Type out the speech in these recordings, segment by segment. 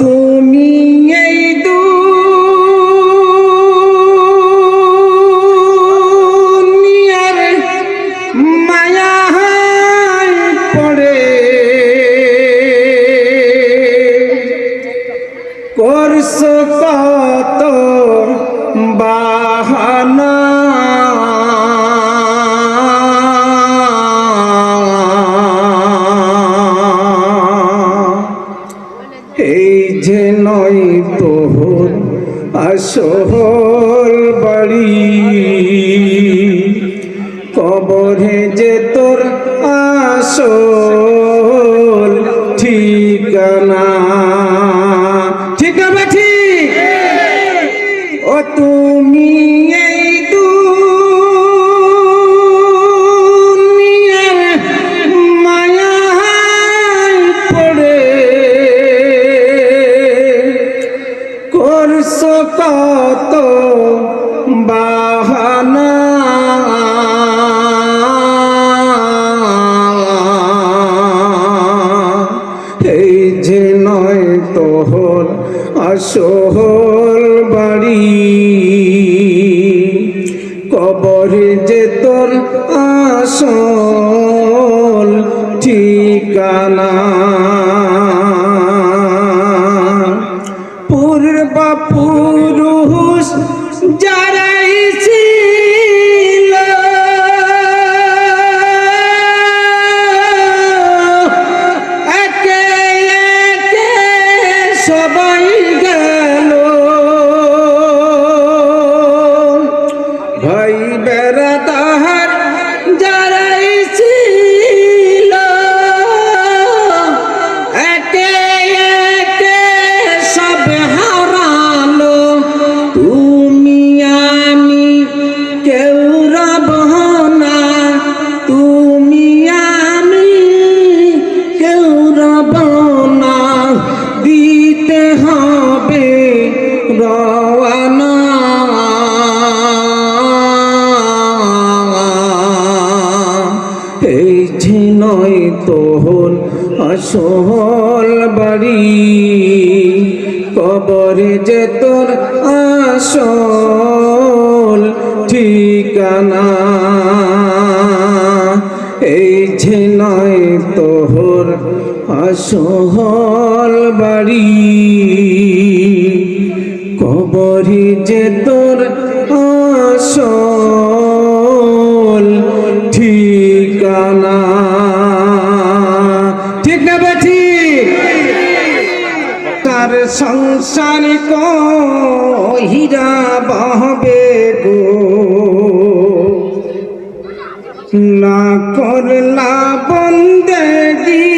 তুমি এই দুনিয়ার মায়ায় পড়ে। করছ যে নয় তোর আসল বাড়ি। কবরে যে তোর আসল তোহর আসল বাড়ি। কবর যে তোর আসল ঠিকানা কবরে যে তোর আসল ঠিকানা, এই যে নয় তোর আসল বাড়ি। কবরে যে তোর আসল ঠিকানা সংসার কহিরা বহবে গো। না করলা বন্দেগি।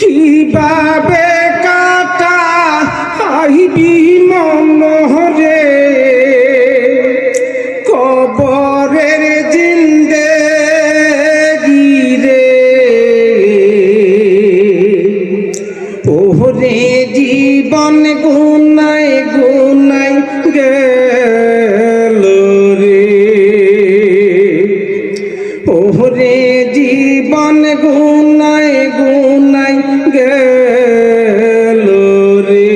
কীভাবে কাটা আইবি মনোহরে ওহরে জীবন গুনাই গুনাই গেল রে।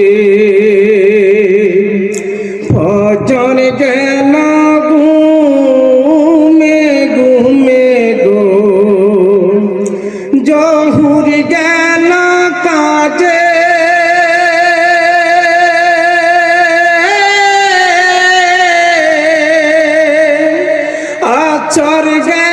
ফজর গেল ঘুমে ঘুমে গো। জহুর গেল কাজে। আচর গেল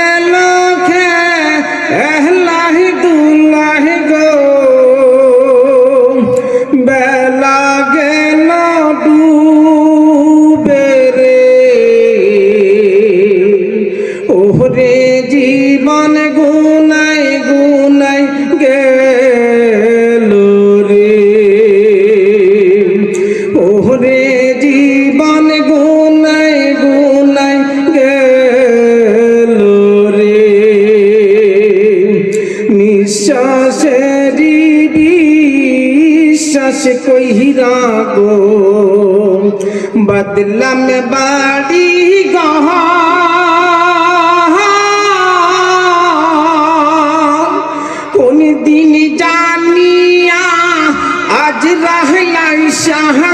শাহ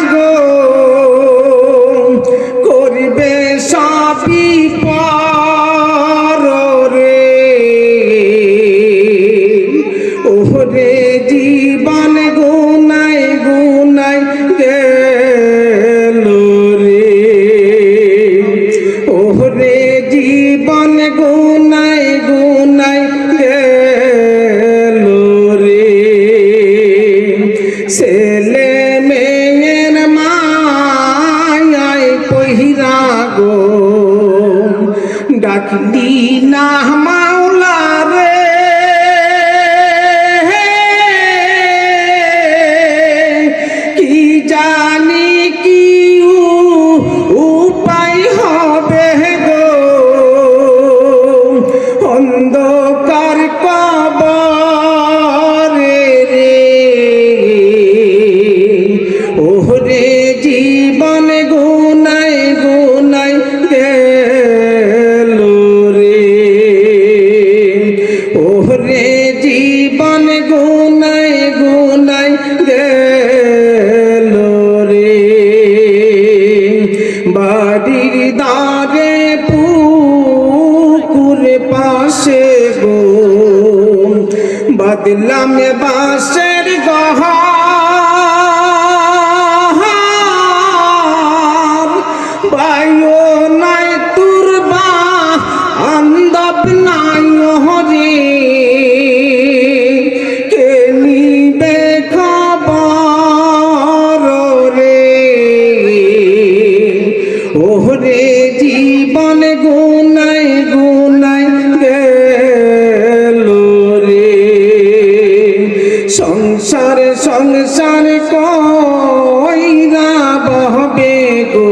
সংসার সংসার কইরা বহবে গো।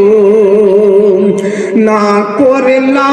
না করলা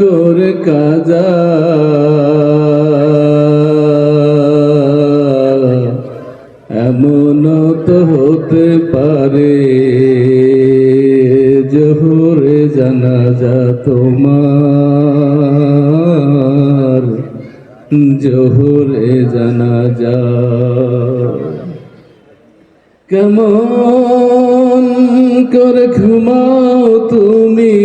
করে কাজা। এমন তো হতে পারে জোহরে জানাজা তোমার জোহরে জানাজা। কেমন করে ঘুমাও তুমি?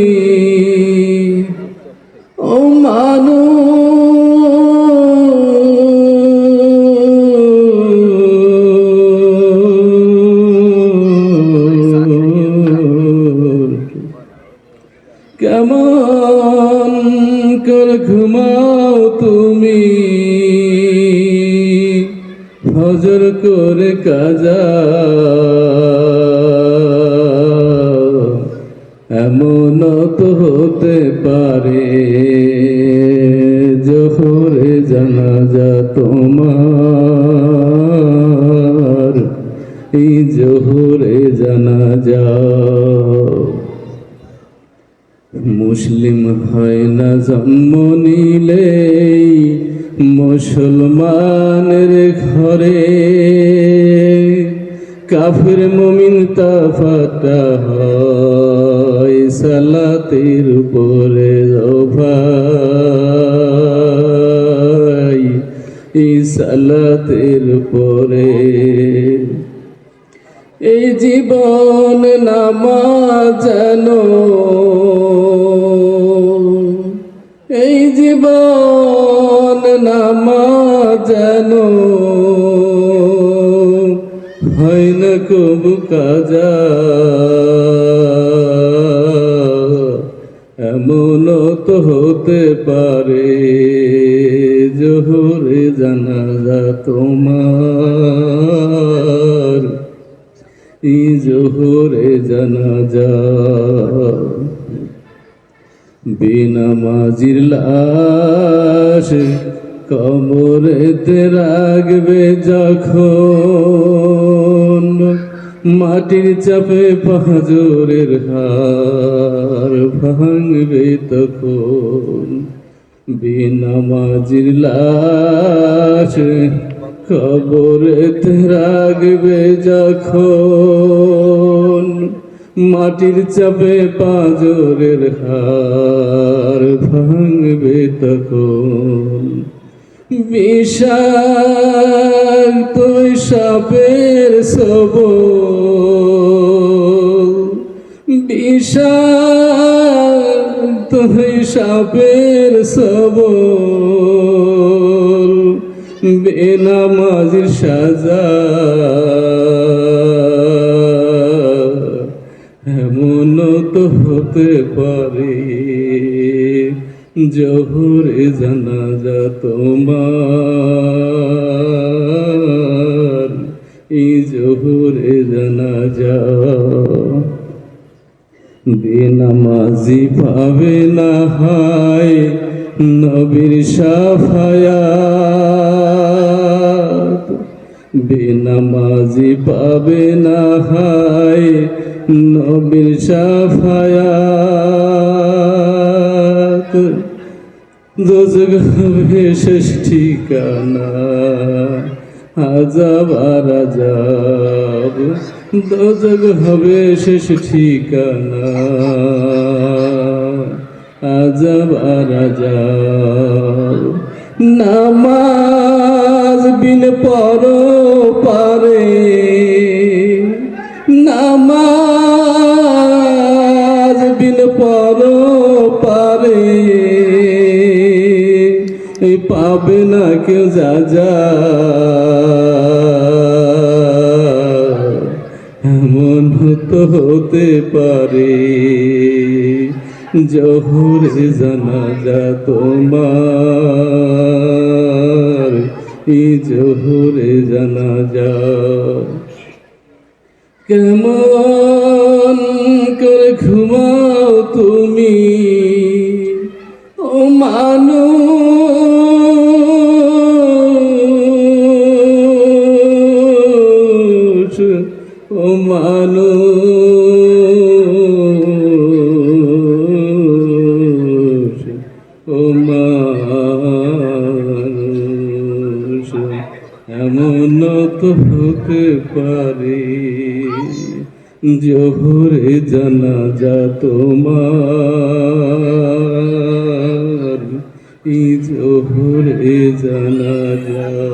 হজর করে কাজা। এমন তো হতে পারে মুসলিম হয় না জন্ম নিলে মুসলমানের ঘরে। কাফির মমিন তাফাটা হয় সালাতের উপরে ভাই সালাতের উপরে এই জীবন নামাজ যেন এই জীবন নামাজ যেন হয় না কবু কাজা। এমন তো হতে পারে জোহরে জানাজা তোমার। জোহরে জানাজা বেনামাজির লাশ কবরেতে রাখবে যখন। মাটির চাপে পাঁজরের হার ভাঙবে তখন। বেনামাজির লাশ কবরেতে রাখবে যখন। মাটির চাপে পাঁজরের হার ভাঙবে তখন। বিষাক্ত সাপের সব বিষাক্ত সাপের সব বেনামাজির সাজা তো হতে পারে। জহরে জানাজা তোমার। এই জহরে জানাজা বেনামাজি পাবে না হায়, নবীর সাফায়াত বেনামাজি পাবে না হায় নবীর সাফায়াত দোজগ হবে শেষ ঠিকানা। আজাব আর আজাব দোজগ হবে শেষ ঠিকানা। আজাব আর আজাব নামাজ বিন পর পারে নামাজ বিন পর পারে পাবে না কেউ যা যা। এমন তো হতে পারে, জহরে জানাজা তোমার। এই জানা যা কেমন করে ঘুমাও তুমি? জোহরে জানা যা তোমার। ই জোহরে জানা যা